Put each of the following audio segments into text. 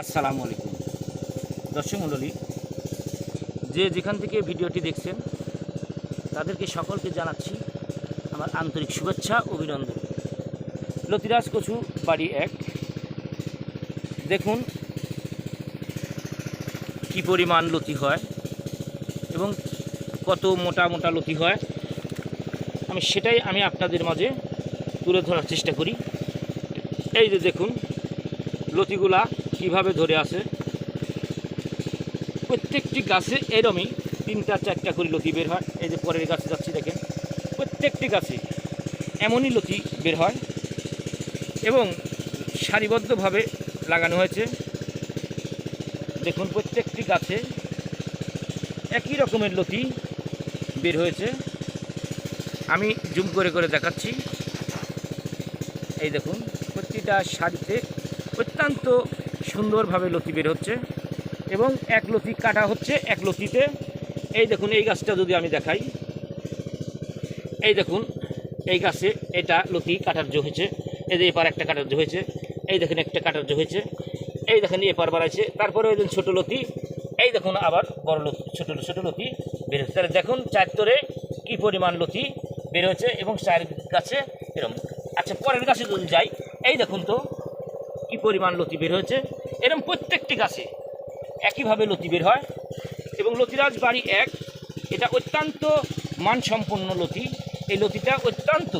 আসসালামু আলাইকুম। দর্শক মণ্ডলী, যে যেখান থেকে ভিডিওটি দেখছেন, তাদেরকে সকলকে জানাচ্ছি আমার আন্তরিক শুভেচ্ছা, অভিনন্দন। লতিরাজ কচু, বাড়ি এক। দেখুন কি পরিমাণ লতি হয় এবং কত মোটা মোটা লতি হয়। আমি সেটাই আমি আপনাদের মাঝে তুলে ধরার চেষ্টা করি। এই যে দেখুন, লতিগুলা কীভাবে ধরে আসে? প্রত্যেকটি গাছে এরমই তিনটা চারটা করে লতি বের হয়। এই যে পরের গাছে যাচ্ছি দেখেন, প্রত্যেকটি গাছে এমনই লতি বের হয় এবং সারিবদ্ধভাবে লাগানো হয়েছে। দেখুন, প্রত্যেকটি গাছে একই রকমের লতি বের হয়েছে। আমি জুম করে করে দেখাচ্ছি। এই দেখুন, প্রতিটা শাড়িতে অত্যন্ত সুন্দরভাবে লতি বের হচ্ছে এবং এক লতি কাটা হচ্ছে, এক লতিতে। এই দেখুন, এই গাছটা যদি আমি দেখাই। এই দেখুন, এই গাছে এটা লতি কাটার জো হয়েছে। এই যে এপার একটা কাটার জো হয়েছে। এই দেখুন, একটা কাটার জো হয়েছে। এই দেখেন এপার বাড়াইছে। তারপরে ওই ছোটো লতি, এই দেখুন, আবার বড় লতি, ছোটো ছোটো লতি বের হচ্ছে। তাহলে দেখুন চারতরে কী পরিমাণ লতি বের হয়েছে এবং চার গাছে এরকম আচ্ছা পরের গাছে যদি যাই, এই দেখুন তো পরিমাণ লতি বের হয়েছে এরকম প্রত্যেকটি গাছে একইভাবে লতি বের হয় এবং লতিরাজ বাড়ি এক, এটা অত্যন্ত মানসম্পন্ন লতি। এই লতিটা অত্যন্ত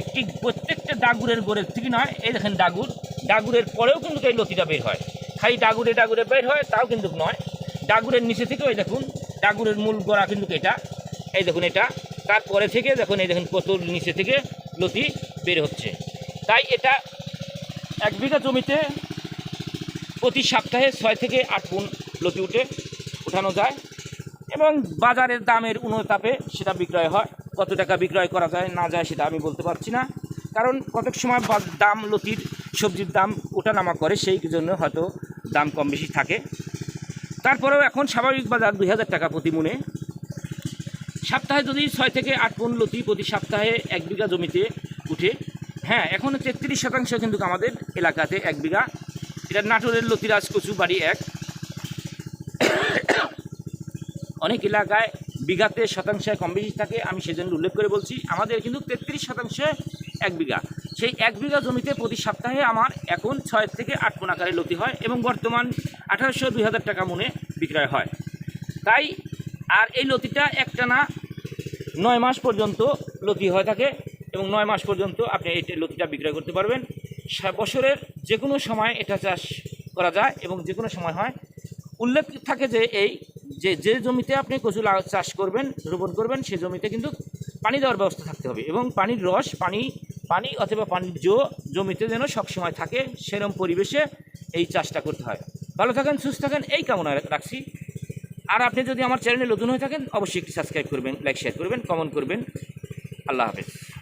একটি প্রত্যেকটা ডাগুরের গোড়ের থেকে নয়, এই দেখেন ডাগুর। ডাগুরের পরেও কিন্তু এই লতিটা বের হয়। খালি ডাগুরে ডাগুরে বের হয়, তাও কিন্তু নয়। ডাগুরের নিচে থেকেও এই দেখুন, ডাগুরের মূল গোড়া কিন্তু এটা। এই দেখুন এটা। তারপরে থেকে দেখুন, এই দেখুন কত নিচে থেকে লতি বের হচ্ছে। তাই এটা এক বিঘা জমিতে প্রতি সপ্তাহে ছয় থেকে আট গুণ লতি উঠে উঠানো যায় এবং বাজারের দামের অনুতাপে সেটা বিক্রয় হয়। কত টাকা বিক্রয় করা যায় না যায় সেটা আমি বলতে পারছি না। কারণ কতক সময় দাম লতির সবজির দাম ওঠানামা করে সেই জন্য হয়তো দাম কম বেশি থাকে। তারপরেও এখন স্বাভাবিক বাজার দুই হাজার টাকা প্রতি মনে। সপ্তাহে যদি ছয় থেকে আট পন লতি প্রতি সপ্তাহে এক বিঘা জমিতে উঠে হ্যাঁ এখন তেত্রিশ শতাংশ কিন্তু আমাদের এলাকাতে এক বিঘা। এটা নাটোরের লতিরাজ কচু বাড়ি এক। অনেক এলাকায় বিঘাতে শতাংশে কম বেশি থাকে, আমি সেজন্য উল্লেখ করে বলছি, আমাদের কিন্তু তেত্রিশ শতাংশে এক বিঘা। সেই এক বিঘা জমিতে প্রতি সপ্তাহে আমার এখন ছয় থেকে আট কোন আকারে লতি হয় এবং বর্তমান আঠারোশো দুই হাজার টাকা মনে বিক্রয় হয়। তাই, আর এই লতিটা একটানা নয় মাস পর্যন্ত লতি হয়ে থাকে। এবং নয় মাস পর্যন্ত আপনি এই লতিটা বিক্রয় করতে পারবেন। সা- বছরের যে কোনো সময় এটা চাষ করা যায় এবং যে কোনো সময় হয়। উল্লেখ থাকে যে এই যে যে জমিতে আপনি কচু চাষ করবেন, রোপণ করবেন সেই জমিতে কিন্তু পানি দেওয়ার ব্যবস্থা থাকতে হবে এবং পানির রস, পানি পানি অথবা পানির জো জমিতে যেন সবসময় থাকে, সেরম পরিবেশে এই চাষটা করতে হয়। ভালো থাকেন, সুস্থ থাকেন, এই কামনা রাখছি। আর আপনি যদি আমার চ্যানেলে নতুন হয়ে থাকেন, অবশ্যই একটি সাবস্ক্রাইব করবেন, লাইক, শেয়ার করবেন, কমেন্ট করবেন। আল্লাহ হাফেজ।